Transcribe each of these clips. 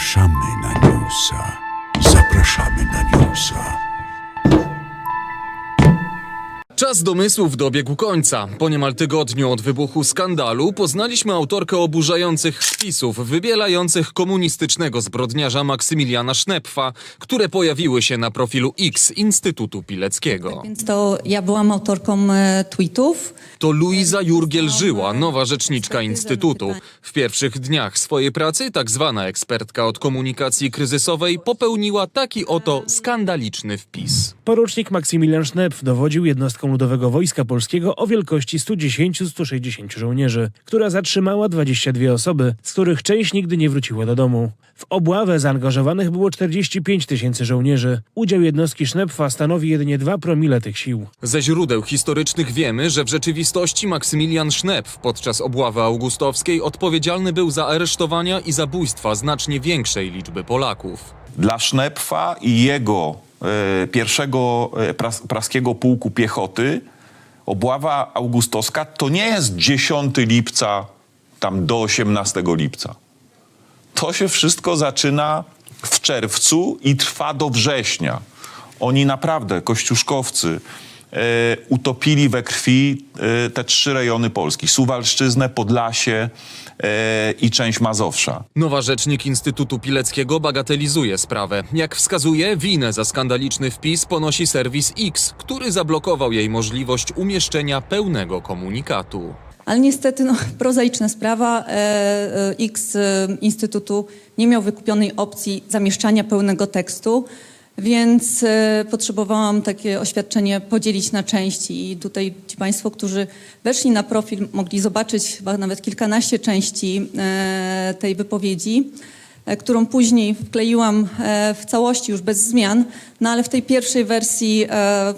Zapraszamy na newsa. Zapraszamy na newsa. Czas domysłów dobiegł końca. Po niemal tygodniu od wybuchu skandalu poznaliśmy autorkę oburzających wpisów wybielających komunistycznego zbrodniarza Maksymiliana Sznepfa, które pojawiły się na profilu X Instytutu Pileckiego. Więc to ja byłam autorką e, tweetów. To Luiza Jurgiel-Żyła, nowa rzeczniczka Instytutu. W pierwszych dniach swojej pracy tak zwana ekspertka od komunikacji kryzysowej popełniła taki oto skandaliczny wpis. Porucznik Maksymilian Sznepf dowodził jednostką Ludowego Wojska Polskiego o wielkości 110-160 żołnierzy, która zatrzymała 22 osoby, z których część nigdy nie wróciła do domu. W obławę zaangażowanych było 45 tysięcy żołnierzy. Udział jednostki Sznepfa stanowi jedynie 2 promile tych sił. Ze źródeł historycznych wiemy, że w rzeczywistości Maksymilian Sznepf podczas obławy augustowskiej odpowiedzialny był za aresztowania i zabójstwa znacznie większej liczby Polaków. Dla Sznepfa i jego pierwszego e, pras, praskiego pułku piechoty obława augustowska to nie jest 10 lipca tam do 18 lipca. To się wszystko zaczyna w czerwcu i trwa do września. Oni naprawdę, kościuszkowcy, e, utopili we krwi e, te trzy rejony Polski. Suwalszczyznę, Podlasie e, i część Mazowsza. Nowa rzecznik Instytutu Pileckiego bagatelizuje sprawę. Jak wskazuje, winę za skandaliczny wpis ponosi serwis X, który zablokował jej możliwość umieszczenia pełnego komunikatu. Ale niestety, no, prozaiczna sprawa. E, e, X e, Instytutu nie miał wykupionej opcji zamieszczania pełnego tekstu, więc e, potrzebowałam takie oświadczenie podzielić na części. I tutaj ci Państwo, którzy weszli na profil, mogli zobaczyć chyba nawet kilkanaście części e, tej wypowiedzi. e, którą później wkleiłam w całości już bez zmian, no ale w tej pierwszej wersji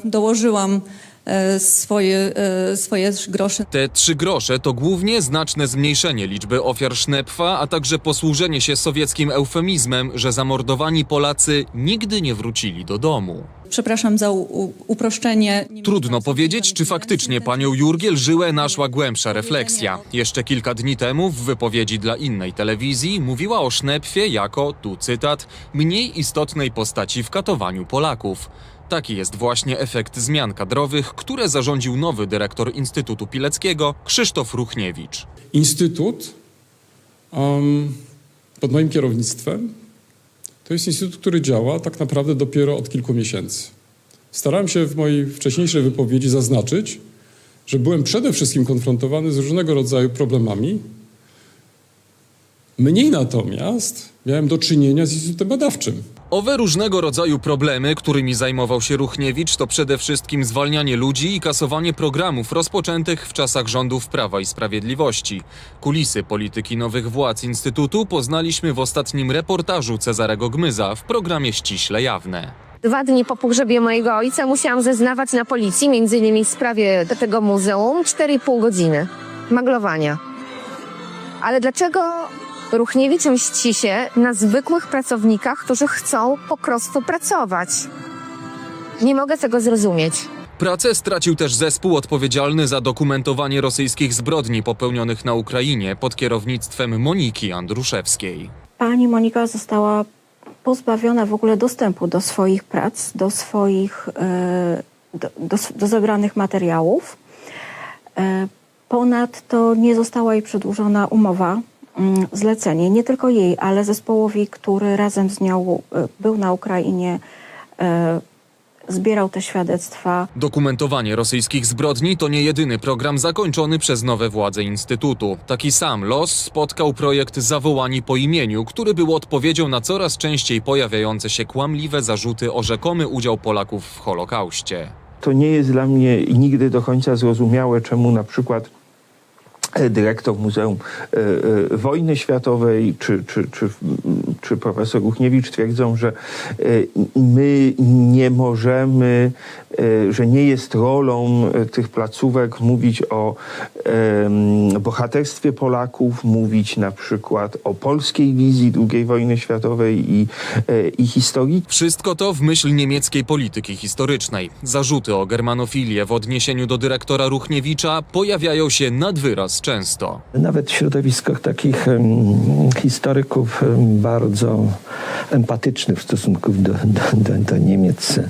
dołożyłam e, swoje, e, swoje grosze. Te trzy grosze to głównie znaczne zmniejszenie liczby ofiar Sznepfa, a także posłużenie się sowieckim eufemizmem, że zamordowani Polacy nigdy nie wrócili do domu. Przepraszam za u, uproszczenie. Nie Trudno powiedzieć, czy faktycznie panią Jurgiel Żyłę naszła głębsza refleksja. Jeszcze kilka dni temu w wypowiedzi dla innej telewizji mówiła o Sznepfie jako, tu cytat, mniej istotnej postaci w katowaniu Polaków. Taki jest właśnie efekt zmian kadrowych, które zarządził nowy dyrektor Instytutu Pileckiego Krzysztof Ruchniewicz. Instytut em, pod moim kierownictwem to jest instytut, który działa tak naprawdę dopiero od kilku miesięcy. Starałem się w mojej wcześniejszej wypowiedzi zaznaczyć, że byłem przede wszystkim konfrontowany z różnego rodzaju problemami. Mniej natomiast miałem do czynienia z instytutem badawczym. Owe różnego rodzaju problemy, którymi zajmował się Ruchniewicz, to przede wszystkim zwalnianie ludzi i kasowanie programów rozpoczętych w czasach rządów Prawa i Sprawiedliwości. Kulisy polityki nowych władz Instytutu poznaliśmy w ostatnim reportażu Cezarego Gmyza w programie Ściśle Jawne. Dwa dni po pogrzebie mojego ojca musiałam zeznawać na policji, między innymi w sprawie tego muzeum, 4,5 godziny maglowania. Ale dlaczego Ruchniewicz mści się na zwykłych pracownikach, którzy chcą po prostu pracować? Nie mogę tego zrozumieć. Pracę stracił też zespół odpowiedzialny za dokumentowanie rosyjskich zbrodni popełnionych na Ukrainie pod kierownictwem Moniki Andruszewskiej. Pani Monika została pozbawiona w ogóle dostępu do swoich prac, do swoich, e, do, do, do zebranych materiałów. E, Ponadto nie została jej przedłużona umowa, zlecenie, nie tylko jej, ale zespołowi, który razem z nią e, był na Ukrainie, e, zbierał te świadectwa. Dokumentowanie rosyjskich zbrodni to nie jedyny program zakończony przez nowe władze Instytutu. Taki sam los spotkał projekt Zawołani po imieniu, który był odpowiedzią na coraz częściej pojawiające się kłamliwe zarzuty o rzekomy udział Polaków w Holokauście. To nie jest dla mnie nigdy do końca zrozumiałe, czemu na przykład dyrektor Muzeum e, e, Wojny Światowej czy, czy, czy, czy profesor Ruchniewicz twierdzą, że e, my nie możemy, e, że nie jest rolą e, tych placówek mówić o bohaterstwie Polaków, mówić na przykład o polskiej wizji II wojny światowej i, e, i historii. Wszystko to w myśl niemieckiej polityki historycznej. Zarzuty o germanofilię w odniesieniu do dyrektora Ruchniewicza pojawiają się nad wyraz często. Nawet w środowiskach takich historyków bardzo empatycznych w stosunku do, do, do, Niemiec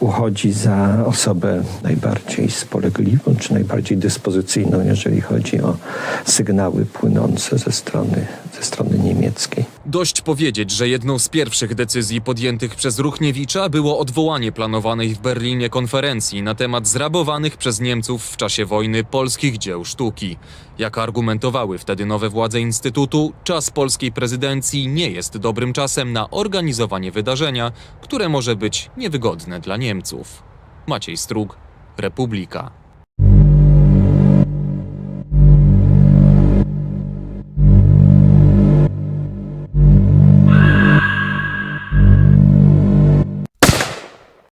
uchodzi za osobę najbardziej spolegliwą czy najbardziej dyspozycyjną, jeżeli chodzi o sygnały płynące ze strony, ze strony niemieckiej. Dość powiedzieć, że jedną z pierwszych decyzji podjętych przez Ruchniewicza było odwołanie planowanej w Berlinie konferencji na temat zrabowanych przez Niemców w czasie wojny polskich dzieł sztuki. Jak argumentowały wtedy nowe władze Instytutu, czas polskiej prezydencji nie jest dobrym czasem na organizowanie wydarzenia, które może być niewygodne dla Niemców. Maciej Strug, Republika.